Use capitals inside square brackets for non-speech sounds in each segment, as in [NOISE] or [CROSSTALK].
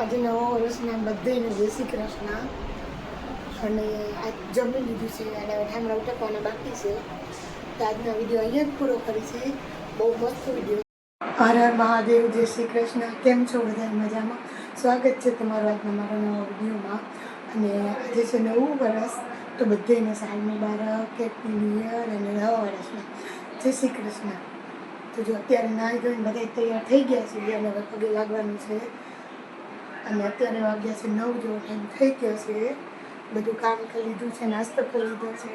આજે નવો વર્ષના બધાને જય શ્રી કૃષ્ણ. અને આજ જમી લીધું છે, અને ઠામડા ઉટકવાના બાકી છે. તો આજનો વીડિયો અહીંયા જ પૂરો કરી છે. બહુ મસ્ત વીડિયો. હર હર મહાદેવ, જય શ્રી કૃષ્ણ. કેમ છો બધા મજામાં? સ્વાગત છે તમારું આજના મારા નવા વિડીયોમાં. અને આજે છે નવું વર્ષ, તો બધાને સાલ મુબારક હેપી ન્યુ યર અને નવા વર્ષના જય શ્રી કૃષ્ણ. તો જો અત્યારે નાહી ધોઈને બધા તૈયાર થઈ ગયા છે અને હવે પગે લાગવાનું છે. અને અત્યારે વાગ્યા છે નવ જેવો ટાઈમ થઈ ગયો છે. બધું કામ કરી લીધું છે નાસ્તો કરી લીધો છે.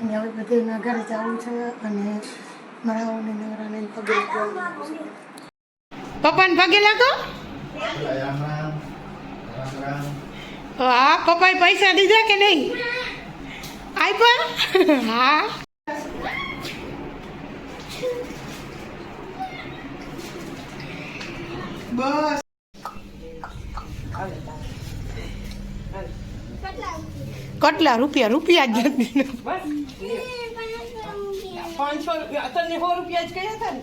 અને હવે બધે ઘરે જવું છે અને મરાઓને નવરાને પગે છે. પપ્પાને પગે લાગો? રામ રામ રામ રામ હા પપ્પાએ પૈસા દીધા કે નહીં? આપ્યા હા. બસ. કેટલા રૂપિયા રૂપિયા જ પાંચસો રૂપિયા તને સો રૂપિયા જ કયા હતા ને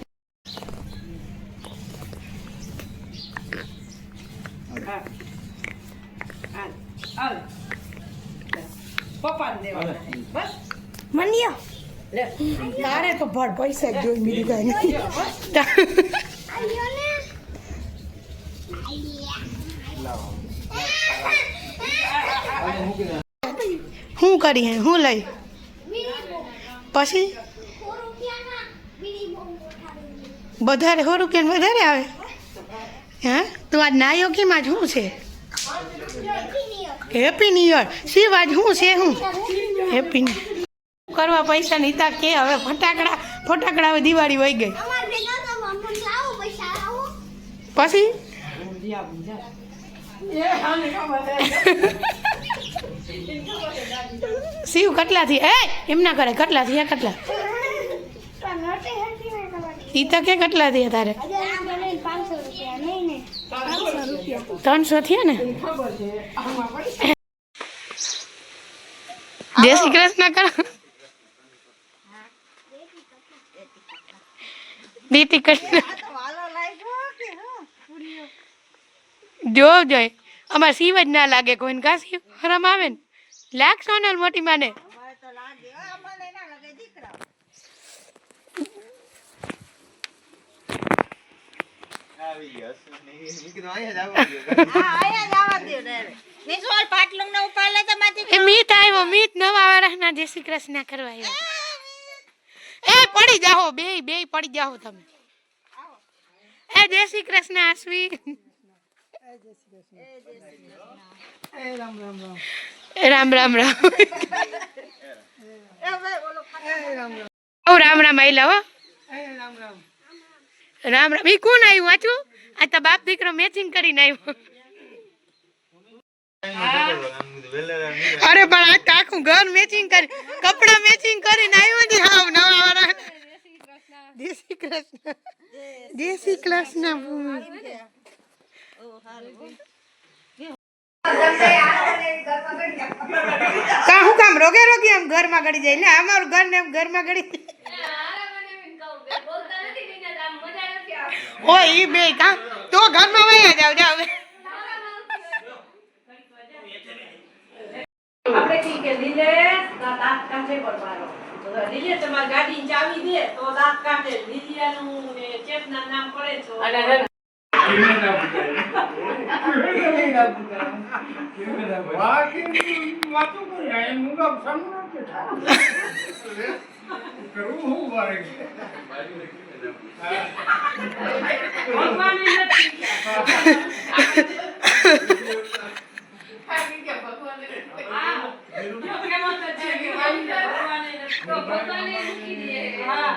તારે તો ભર પૈસા જોઈ બીજું કઈ નહીં શું કરી હે? શું લઈ? પછી? વધારે, સો રૂપિયા વધારે આવે? હા? તો આજ નાયોગીમાં જ શું છે? હેપી ન્યુ યર શિવ, આજ શું છે શું હેપી કરવા પૈસા નહીં, તા કે હવે ફટાકડા ફટાકડા હવે દિવાળી વહી ગઈ. પછી? શિવ કેટલાથી. એ એમ ના કરે કેટલા થયા કેટલા. ઈ તો કે કેટલા થયા તારે ત્રણસો થયા ને? જય શ્રી કૃષ્ણ કરો. દીતી કૃષ્ણ. જો જોઈ અમાર સીવ જ ના લાગે કોઈને કા શિવ હરમ આવે ને. લાગ સોનલ મોટી માને. મીત આવ્યો મીત નવા વર્ષના જય શ્રી કૃષ્ણ કરવા આવ્યો. એ પડી જાઓ બે બે પડી જાઓ તમે. એ જય શ્રી કૃષ્ણ અશ્વી એ રામ રામ રામ એ રામ રામ રામ. એ રામ રામ ઓ રામ રામ આઈલા હો. એ રામ રામ. રામ રામ કોણ આવ્યું વાંચું આ તો બાપ દીકરો મેચિંગ કરીને આવ્યો અરે પણ આ આખું ઘર મેચિંગ કરી કપડા મેચિંગ કરીને આવ્યો ને હાવ નવા વાળા. દેશી કૃષ્ણ. દેશી કૃષ્ણ. કા હું કામ રોગે રોગે આમ ઘરમાં ગળી જાય? ને અમારું ઘર ને એમ ઘરમાં ગળી ઓ ઈ બે કા? તો ઘરમાં વયા જાવ જાવ આપણે ઠીક છે લીલે દાંત કાઢે પર લીલે તમારી ગાડી ચાવી દે તો દાંત કાઢે લીલિયાનું ને ચેપના નામ પડે છો નથી હા. કેમ તો છે કે ભગવાને નથી. હા.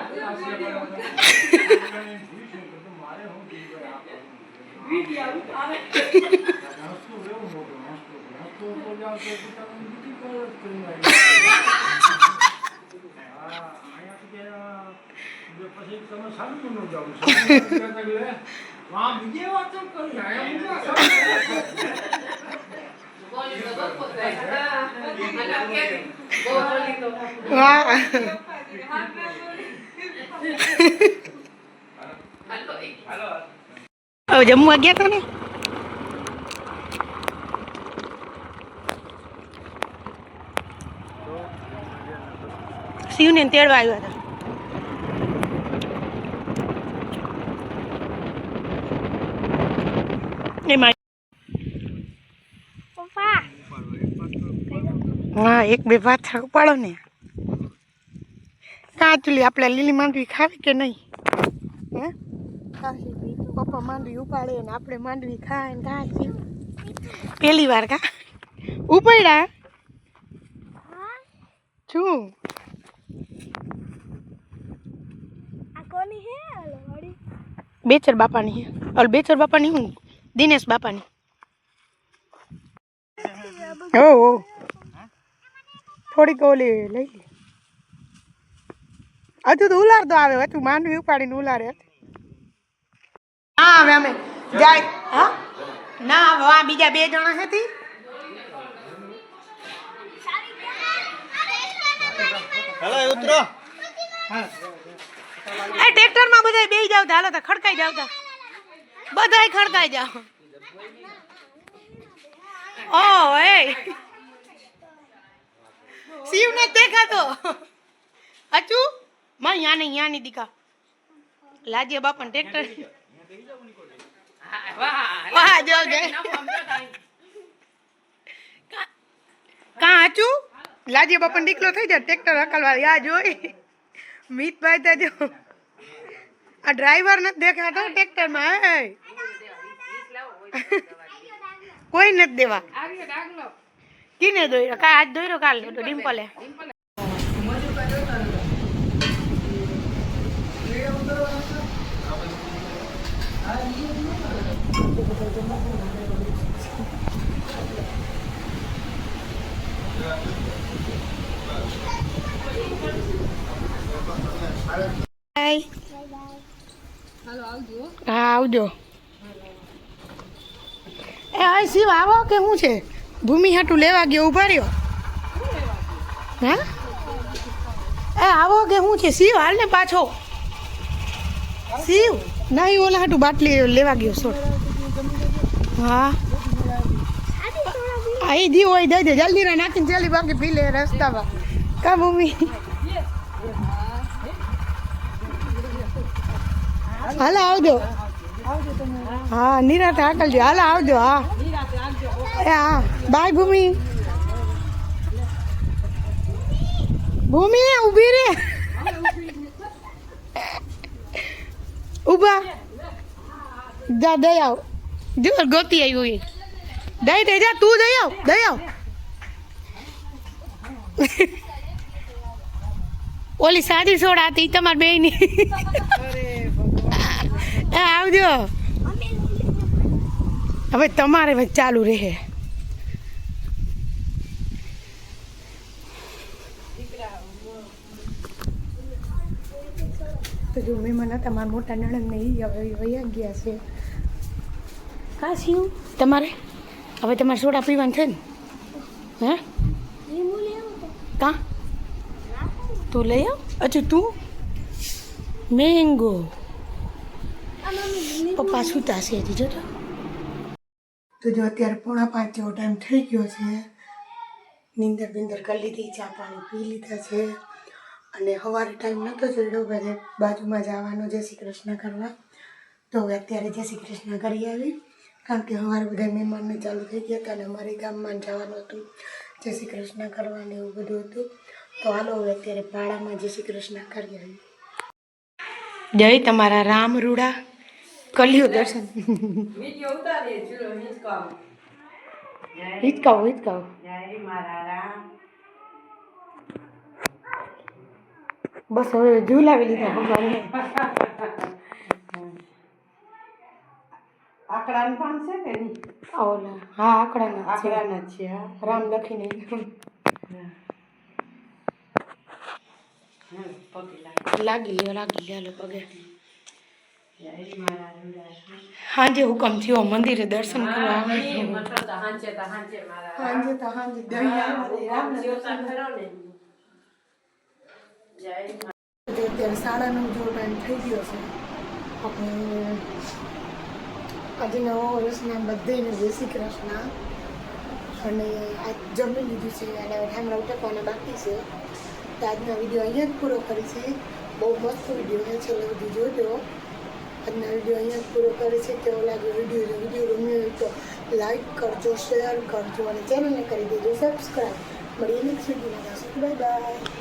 વિડિયા આવે. [LAUGHS] જમવા ગયા તા ને? શિવને તેડવા આવ્યા હતા. હા એક બે પાથરા ઉપાડો ને. કાચલી આપણે લીલી માંડવી ખાવી કે નહીં? હે. પપ્પા માંડવી ઉપાડે ને આપણે માંડવી ખાય ને કાચી પહેલી વાર કા? ઉપાડ્યા? શું? બેચર બાપાની હે ઓલ બેચર બાપાની હું દિનેશ બાપાની ઓ ઓ થોડીક ઓલી લઈ લે હજુ તો ઉલારતો આવે હજુ માંડવી ઉપાડીને ઉલારે હા હવે અમે જાય હા ના હવે આ બીજા બે જણા હતી હાલો ઉતરો. એ ટ્રેક્ટરમાં બધા બેસી જાવ હાલો તો ખડકાઈ જાવ તા બધાય ખડકાઈ જાવ ઓ, એ. શિવ ને દેખાતો. અચુ માં યા ને યા ની દીકા. લાજે બાપા ટ્રેક્ટર. વાહ જો જે કા અચુ? લાજે બાપા દીકલો થઈ જાય, ટ્રેક્ટર હકલવા. યા જોઈ. મિતભાઈ તો જો. આ ડ્રાઈવર નથી દેખાતો ટ્રેક્ટરમાં કોઈ નથી દેવા. કિને દોર્યો કા આજ દોર્યો કાલ ડિમ્પલે બાય હા આવજો. એ આ શિવ આવો કે શું છે? ભૂમિ હાટું લેવા ગયો ઊભા રહ્યો. હા? એ આવો કે શું છે? શિવ હાલ ને પાછો. શિવ નહીં ઓલા હાટું બાટલી લેવા ગયો સોડ. હા. આઈ દી હોય દઈ દે જલ્દી રે નાખીને જલ્દી બાકી પી લે રસ્તામાં. કા ભૂમિ? હાલ, આવજો. હા, નિરાત હાકલજો. હાલ, આવજો, હા. એ, હા. બાય, ભૂમિ. ભૂમિ, ઊભી રે. ઊભા. જા, દઈ આવ. જો, ગોતી આવ્યું એ. દઈ દઈ, જા, તું દઈ આવ દઈ આવ. ઓલી સાદી સોડા હતી તમારી બે ની એ આવજો. હવે તમારે ભાઈ ચાલુ રહે. તો જો મહેમાન હતા મારા મોટા નણંદ હવે વયા ગયા છે. કા શિવ તમારે? હવે તમારે સોડા પીવાનું છે ને? હે? કા? તું લઈ આવ? અચ્છા તું? મેંગો. પપ્પા સૂતા છે હજી જોજો. તો જો અત્યારે પોણા પાંચ જેવો ટાઈમ થઈ ગયો છે. નીંદર બિંદર કરી લીધી ચા પાણી પી લીધા છે. અને સવારે ટાઈમ નહોતો ચડ્યો બધે બાજુમાં જવાનો જય શ્રી કૃષ્ણ કરવા. તો હવે અત્યારે જય શ્રી કૃષ્ણ કરી આવી. કારણ કે સવારે બધા મહેમાનને ચાલુ થઈ ગયા હતા અને અમારે ગામમાં જવાનું હતું. જય શ્રી કૃષ્ણ કરવાનું એવું બધું હતું. તો હાલો હવે અત્યારે ભાડામાં જય શ્રી કૃષ્ણ કરી આવી. જય તમારા રામ રૂડા. કલ્યું દર્શન. વીડિયો ઉતારીએ ચૂલો હિંચકાવ. હિચકાવો હિચકાવો. જય મારા રામ બસ હવે ઝુલાવી લીધા ભગવાનને આકડાનું પાન છે કે નહીં? ઓલા હા આકડાના આકડાના છે રામ લખીને. લાગી. લ્યો લાગી લ્યો પગે. હાંજે હુકમ થયો મંદિરે દર્શન કરવા અત્યારે સાડા નવ જેવો ટાઈમ થઈ ગયો છે. આપણે આજે નવા વર્ષના બધાને જય શ્રી કૃષ્ણ. અને આજ જમી લીધું છે અને ઠામડા ઉટકવાના બાકી છે. તો આજના વીડિયો અહીંયા જ પૂરો કરી છે બહુ મસ્ત વીડિયો છે છેલ્લે સુધી જોજો. આજના વીડિયો અહીંયા પૂરો કરે છે. કેવો લાગ્યો વીડિયો વીડિયો ગમ્યો હોય તો લાઈક કરજો શેર કરજો અને ચેનલને કરી દેજો. સબસ્ક્રાઈબ મળીએ નેક્સ્ટ વિડીયોમાં બાય બાય